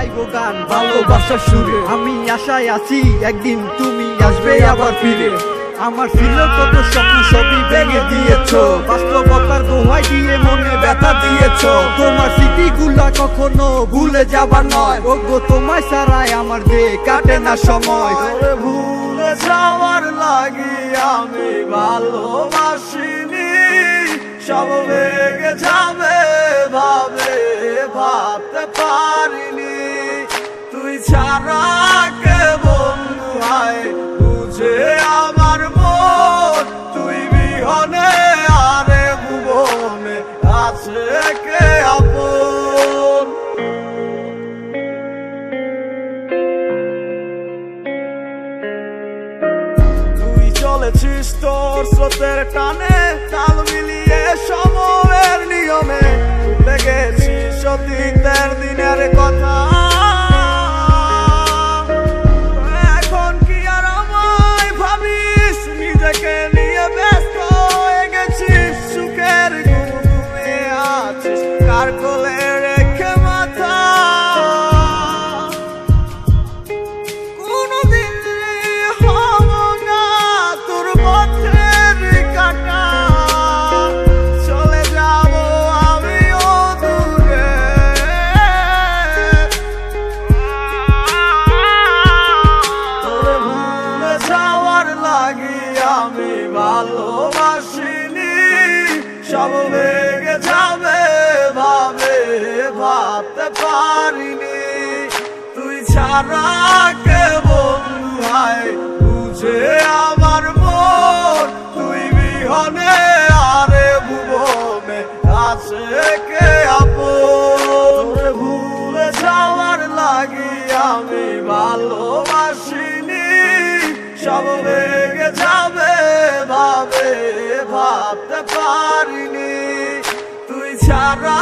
গাইবো গান ভালোবাসার সুরে। আমি আশায় আছি একদিন তুমি আসবে আবার ফিরে। আমার ছিল কত স্বপ্ন, সবই ভেঙে দিয়েছ। বাস্তবতার দোহাই দিয়ে মনে ব্যথা দিয়েছ। তোমার স্মৃতিগুলা কখনো ভুলে যাবার নয়। ওগো, তোমায় ছাড়াই আমার দে কাটে না সময়। ভুলে যাওয়ার লাগি আমি ভালোবাসিনি। সব ভেঙে যাবে, ভাবে, ভাবতে পারিনি। চলেছিস তোর স্রোতের টানে তাল মিলিয়ে সময়ের নিয়মে ভুলে গেছিস অতীতের দিনের কথা। এখন কি আর ভাবিস? নিয়ে হয়ে গেছিস। সুখের কার কোলে ভালোবাসিনি, সব ভেঙে যাবে, ভাবে, ভাবতে পারিনি। তুই ছাড়া কে বন্ধু বুঝে আমার মন। তুই বিহনে আরে ভুবনে আছে কে আপন? ভুলে যাওয়ার লাগি আমি ভালোবাসিনি, সব ভাবতে পারিনি। তুই ছাড়া